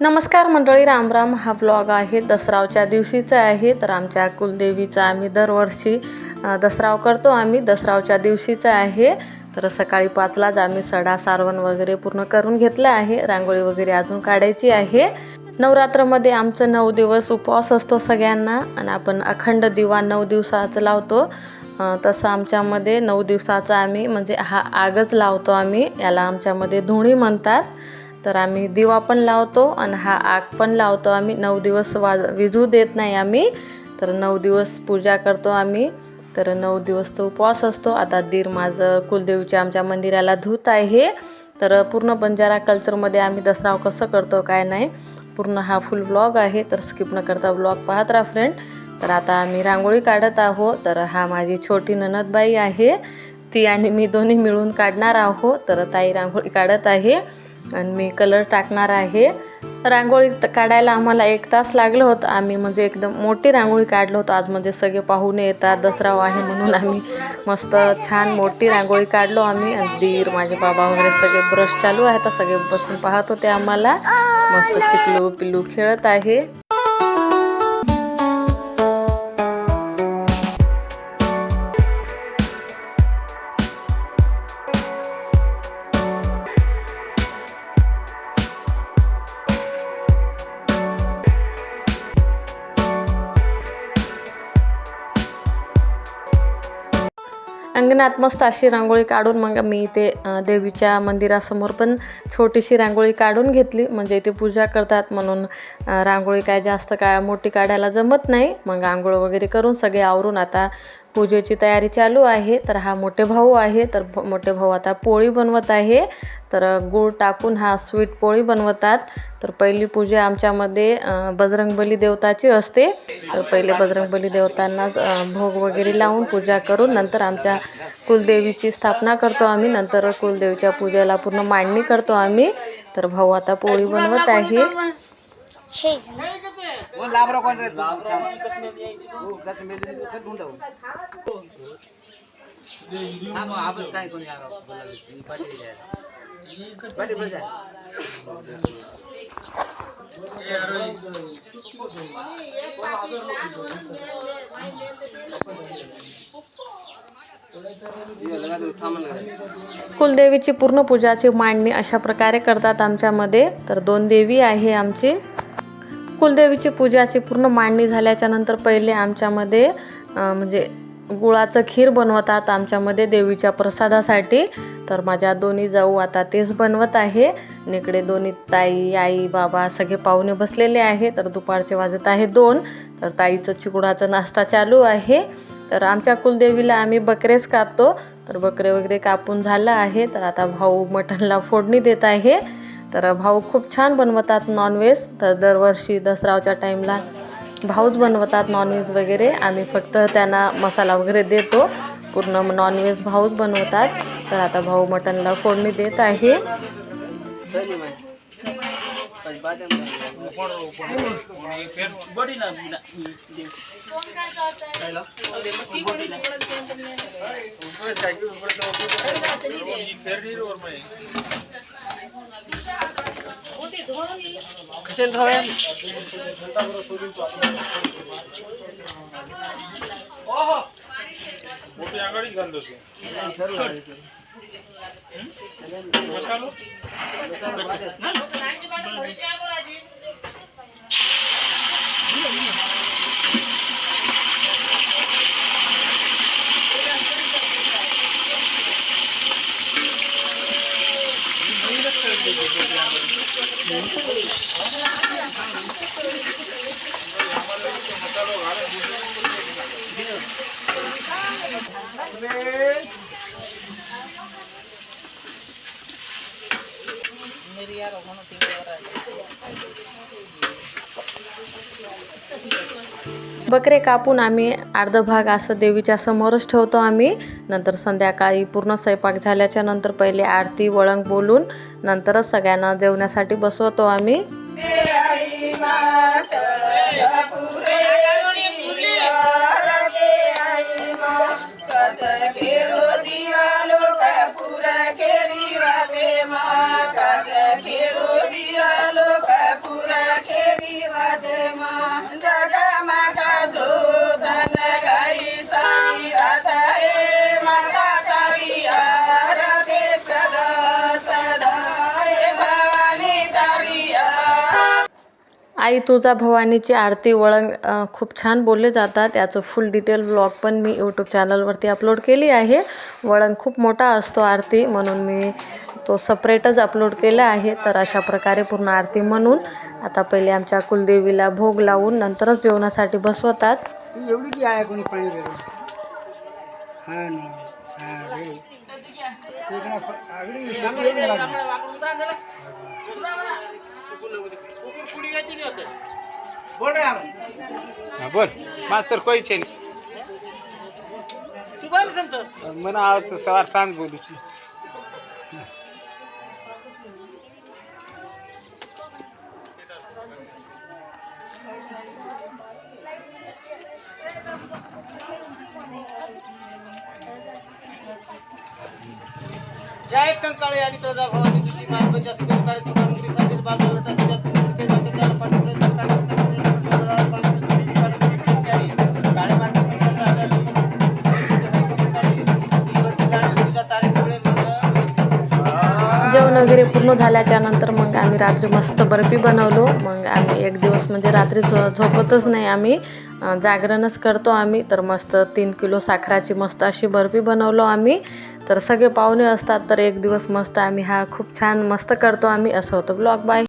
नमस्कार मंडळी रामराम हा ब्लॉग आहे दसरावच्या दिवशीचा आहे. तर आमच्या कुलदेवीचा आम्ही दरवर्षी दसराव करतो. आम्ही दसरावच्या दिवशीचा आहे. तर सकाळी पाचलाच आम्ही सडा सारवण वगैरे पूर्ण करून घेतलं आहे. रांगोळी वगैरे अजून काढायची आहे. नवरात्रमध्ये आमचं नऊ दिवस उपवास असतो सगळ्यांना. आणि आपण अखंड दिवा नऊ दिवसाचं लावतो. तसं आमच्यामध्ये नऊ दिवसाचा आम्ही म्हणजे हा आगच लावतो आम्ही. याला आमच्यामध्ये धुणी म्हणतात. तर आम्ही दिवा पण लावतो आणि हा आग पण लावतो. आम्ही नऊ दिवस वाज विजू देत नाही आम्ही. तर नऊ दिवस पूजा करतो आम्ही. तर नऊ दिवसचा उपवास असतो. आता दीर माझं कुलदेवीच्या आमच्या मंदिराला धूत आहे. तर पूर्ण बंजारा कल्चरमध्ये आम्ही दसरा कसं करतो काय नाही. पूर्ण हा फुल ब्लॉग आहे. तर स्किप न करता ब्लॉग पाहत राहा फ्रेंड तर आता आम्ही रांगोळी काढत आहो तर हा माझी छोटी ननदबाई आहे. ती आणि मी दोन्ही मिळून काढणार आहो तर ताई रांगोळी काढत आहे. आणि मी कलर टाकणार आहे. रांगोळी काढायला आम्हाला एक तास लागलं होतं. आम्ही म्हणजे एकदम मोठी रांगोळी काढलं होतं. आज म्हणजे सगळे पाहुणे येतात दसरा आहे म्हणून आम्ही मस्त छान मोठी रांगोळी काढलो आम्ही. दीर माझे बाबा वगैरे सगळे ब्रश चालू आहेत. सगळे बसून पाहत होते आम्हाला. मस्त चिकलू पिल्लू खेळत आहे. अंगणात मस्त अशी रांगोळी काढून मग मी इथे देवीच्या मंदिरासमोर पण छोटीशी रांगोळी काढून घेतली. म्हणजे इथे पूजा करतात म्हणून रांगोळी काय जास्त काय मोठी काढायला जमत नाही. मग आंघोळ वगैरे करून सगळे आवरून आता पूजेची तयारी चालू आहे. तर हा मोठे भाऊ आहे. तर मोठे भाऊ आता पोळी बनवत आहे. तर गूळ टाकून हा स्वीट पोळी बनवतात. तर पहिली पूजा आमच्यामध्ये बजरंगबली देवताची असते. तर पहिले बजरंगबली देवतांनाच भोग वगैरे लावून पूजा करून नंतर आमच्या कुलदेवीची स्थापना करतो आम्ही. नंतर कुलदेवीच्या पूजेला पूर्ण मांडणी करतो आम्ही. तर भाऊ आता पोळी बनवत आहे. वो लाबरा कौन रे तू? गत में दिन तो ढूंढो हम आपस काय कोणी यार बोला पाटी जाय पाटी बोल जाय ये लगा दो थांब लगा कुलदेवीची पूर्ण पूजाची मांडणी अशा प्रकारे करतात आमच्यामध्ये. तर दोन देवी आहे आमची. कुलदेवीची पूजाची पूर्ण मांडणी झाल्याच्यानंतर पहिले आमच्यामध्ये म्हणजे गुळाचं खीर बनवतात आमच्यामध्ये देवीच्या प्रसादासाठी. तर माझ्या दोन्ही जाऊ आता तेच बनवत आहे. आणि इकडे दोन्ही ताई आई बाबा सगळे पाहुणे बसलेले आहे तर दुपारचे वाजत आहे दोन. तर ताईचं चिकुडाचा नाश्ता चालू आहे. तर आमच्या कुलदेवीला आम्ही बकरेच कापतो. तर बकरे वगैरे कापून झालं आहे. तर आता भाऊ मटणला फोडणी देत आहे. तर भाऊ खूप छान बनवतात नॉनव्हेज तर दरवर्षी दसरावच्या टाईमला भाऊच बनवतात नॉनव्हेज वगैरे. आम्ही फक्त त्यांना मसाला वगैरे देतो. पूर्ण नॉनव्हेज भाऊच बनवतात. तर आता भाऊ मटणला फोडणी देत आहे. चली मैं बस बात है काय ला ऊपर काय की ऊपर तो कसे धोवे मोठी आघाडी घालतो बकरे कापून आम्ही अर्ध भाग असं देवीच्या समोरच ठेवतो आम्ही. नंतर संध्याकाळी पूर्ण स्वयंपाक झाल्याच्यानंतर पहिले आरती वळंग बोलून नंतरच सगळ्यांना जेवण्यासाठी बसवतो आम्ही. आई तुळजाभवानीची आरती वळंग खूप छान बोलले जातात. याचं फुल डिटेल ब्लॉग पण मी यूट्यूब चॅनलवरती अपलोड केली आहे. वळंग खूप मोठा असतो आरती म्हणून मी तो सपरेटच अपलोड केला आहे. तर अशा प्रकारे पूर्ण आरती म्हणून आता पहिले आमच्या कुलदेवीला भोग लावून नंतरच जेवणासाठी बसवतात. एवढी आहे कोणी पाणी ना हा रे ते ना फ- आगडी शेती आहे ना लागली. बोल रे आपण. हा, बोल मास्तर कोयचे तू बोल सांगतो मना आज सवार सांग बोलू छी. जय कंकाळे आणि तुझा भवानी तुझी मार्ग जास्त कंकाळे तुझा मुली जेवण वगैरे पूर्ण झाल्याच्यानंतर मग आम्ही रात्री मस्त बर्फी बनवलो मग आम्ही एक दिवस म्हणजे रात्री झो झोपतच नाही आम्ही जागरणच करतो आम्ही तर मस्त तीन किलो साखराची मस्त अशी बर्फी बनवलो आम्ही तर सगळे पाहुणे असतात तर एक दिवस मस्त आम्ही हा खूप छान मस्त करतो आम्ही असं होतं. Blog bye